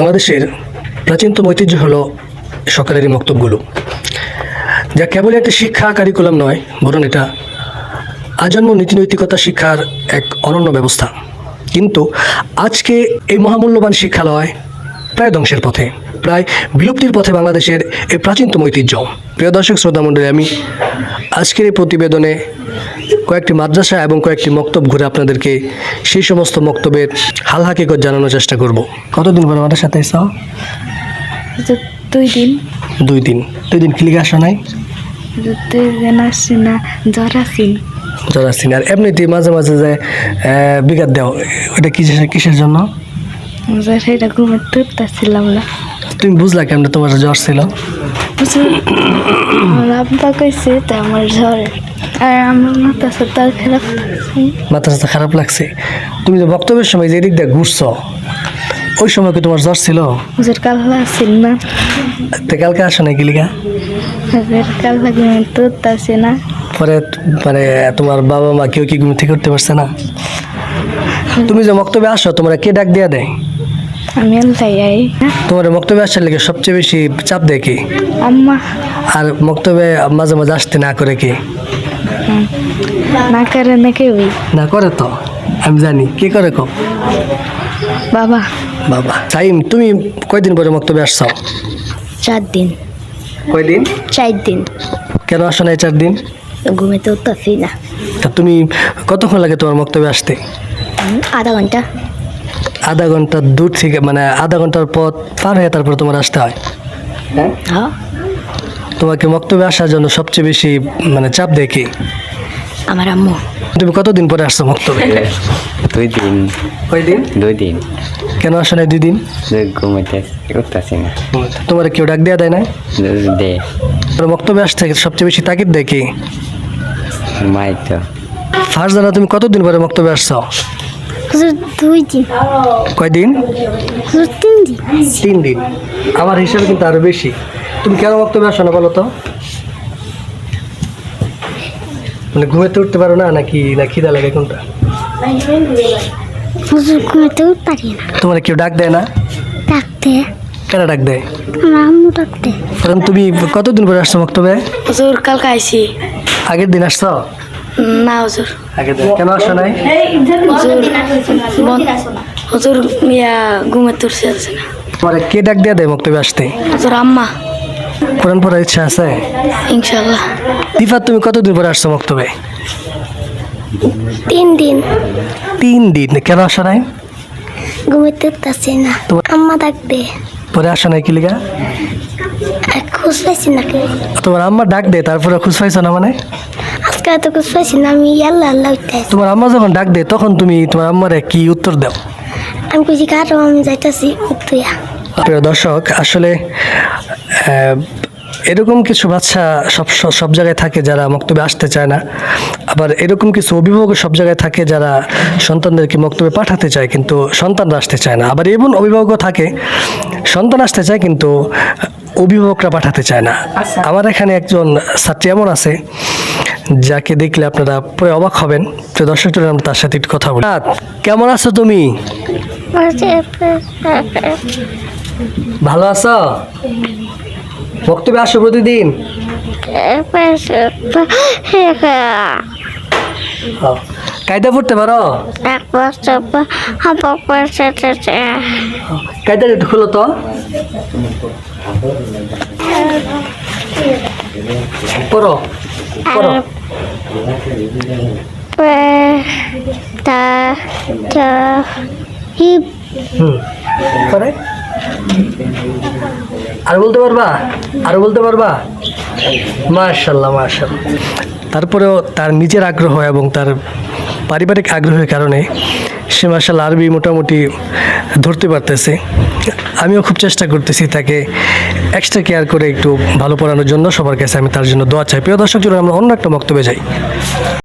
বাংলাদেশের প্রাচীনতম ঐতিহ্য হলো সকালের এই মক্তবগুলো যা কেবল একটা শিক্ষা কারিকুলাম নয়, বরং এটা আজন্ম নীতিনৈতিকতা শিক্ষার এক অনন্য ব্যবস্থা। কিন্তু আজকে এই মহামূল্যবান শিক্ষালয় প্রায় ধ্বংসের পথে, প্রায় বিলুপ্তির পথে বাংলাদেশের এই প্রাচীনতম ঐতিহ্য। প্রিয় দর্শক, শ্রোতা মণ্ডলী, আমি আজকের এই প্রতিবেদনে কয়েকটি মাদ্রাসা এবং কয়েকটি মক্তব ঘুরে আপনাদেরকে সেই সমস্ত মক্তবের হাল হাকিকত জানানোর চেষ্টা করব। কতদিন পরে মাদ্রাসাতে এসো তো দুই দিন। দুই দিন। দুই দিন ক্লিক আসা নাই? জ্বর আসছি না। আর এমনিতে মাঝে মাঝে যে বিঘাত দেও ওটা কিসের কিসের জন্য? সেটা ঘুমে তুলতেছিলাম না তুমি বুঝলা কেমন তোমার জ্বর ছিল? আমার আব্বা কইছে তো আমার জ্বর আর আমার মাথা সাথে খারাপ। মাথা সাথে খারাপ লাগছে। তুমি যে বক্তব্যের সময় যে দিক দিয়ে ঘুরছো ওই সময় কি তোমার জ্বর ছিল? হুজুর কাল্লা আসিন না। তো কালকে আসো না গিলিকা হুজুর কাল্লা ঘুমে তুলতেছে না। পরে মানে তোমার বাবা মা কেউ কি ঘুম থেকে উঠতে পারছে না? তুমি যে বক্তব্যে আসো তোমার কে ডাক দেয়া দেয়? আমি আল্লাহ আই তোমার বক্তব্যে আসার লেগে সবচেয়ে বেশি চাপ দেয় কি? আম্মা। আর বক্তব্যে মাঝে মাঝে আসতে না করে কি? না করে না কেউই না করে তো আমি জানি কে করে কো বাবা। বাবা সাইম তুমি কয়দিন পরে বক্তব্যে আসছো? চার দিন। কয়দিন? চার দিন। কেন আসো না চার দিন? ঘুমে তুলতেছি না। তা তুমি কতক্ষণ লাগে তোমার বক্তব্যে আসতে? আধা ঘণ্টা। আধা ঘণ্টা দূর থেকে মানে আধা ঘণ্টার পথ পার হয়ে তারপর তোমার আসতে হয়? হ্যাঁ। তোমাকে বক্তব্যে আসার জন্য সবচেয়ে বেশি মানে চাপ দেয় কি? আমার আম্মু। তুমি কতদিন পরে আসছো বক্তব্যে দুই দিন। কয় দিন? দুই দিন। কেন আসো না দুই দিন? ঘুমাইতে উঠতেছি না। তোমার কেউ ডাক দেওয়া দেয় না দে তোমার বক্তব্যে আসতে সবচেয়ে বেশি তাকিদ দেয় কি? মাই তো। ফার্স্ট জানা তুমি কতদিন পরে বক্তব্যে আসছো? হুজুর দুই দিন। কয়দিন তিন দিন। তিন দিন। আমার হিসাবে কিন্তু আরও বেশি। তুমি কেন বক্তব্যে আসো না বলো তো? মানে ঘুমেতে উঠতে পারো না নাকি না খিদা লাগে কোনটা? হুজুর ঘুমাতেও পারি না। তোমার কেউ ডাক দেয় না? ডাকতে কেন ডাক দেয়? আমার আম্মু ডাকতে কারণ তুমি কতদিন পরে আসছো বক্তব্যে হুজুর কালকে আইসি আগের দিন আসছো? না হুজুর। আগের দিন। কেন আসো নাই? হুজুর হুজুর মিয়া ঘুমে তুলছে আছে না। তোমার কে ডাক দেয়া দেয় বক্তব্যে আসতে? হুজুর আম্মা। কোরআন পড়ার ইচ্ছা আছে? ইনশাল্লাহ তিফাত তুমি কতদিন পরে আসছো বক্তব্যে তিন দিন। তিন দিন। কেন আসো নাই? ঘুমে তুলতেছি না। তোমার- আম্মা ডাকবে পরে আসো নাই কি লিগা? খুশ পাইছি না তোমার আম্মা ডাক দেয় তারপরে খুশ পাইছো না মানে? আজকে এত খুশ পাইছি না আমি আল্লাহ আল্লাহ তোমার আম্মা যখন ডাক দেয় তখন তুমি তোমার আম্মারে কি উত্তর দাও? আমি কইছি কারও আমি যাইতেছি? উঠতুয়া প্রিয় দর্শক আসলে এরকম কিছু বাচ্চা সব সব- জায়গায় থাকে যারা মক্তবে আসতে চায় না। আবার এরকম কিছু অভিভাবক সব জায়গায় থাকে যারা সন্তানদেরকে মক্তবে পাঠাতে চায় কিন্তু সন্তানরা আসতে চায় না। আবার এমন অভিভাবকও থাকে সন্তান আসতে চায় কিন্তু অভিভাবকরা পাঠাতে চায় না। আমার এখানে একজন ছাত্রী এমন আছে যাকে দেখলে আপনারা পুরো অবাক হবেন। তো দর্শক আমরা তার সাথে একটু কথা বলি। কেমন আছো তুমি? ভালো আছো? বক্তব্যে আসো প্রতিদিন। হ্যাঁ। কায়দা পড়তে পারো? কায়দা একটু খুলো তো। পড়ো পড়ো। হুম। পরে। আর বলতে পারবা? আর বলতে পারবা? মার্শাল্লাহ মার্শাল্লাহ তারপরেও তার নিজের আগ্রহ এবং তার পারিবারিক আগ্রহের কারণে সে মার্শাল আরবি মোটামুটি ধরতে পারতেছে। আমিও খুব চেষ্টা করতেছি তাকে এক্সট্রা কেয়ার করে একটু ভালো পড়ানোর জন্য সবার কাছে আমি তার জন্য দোয়া চাই। প্রিয় দর্শক জন্য আমরা অন্য একটা বক্তব্যে যাই।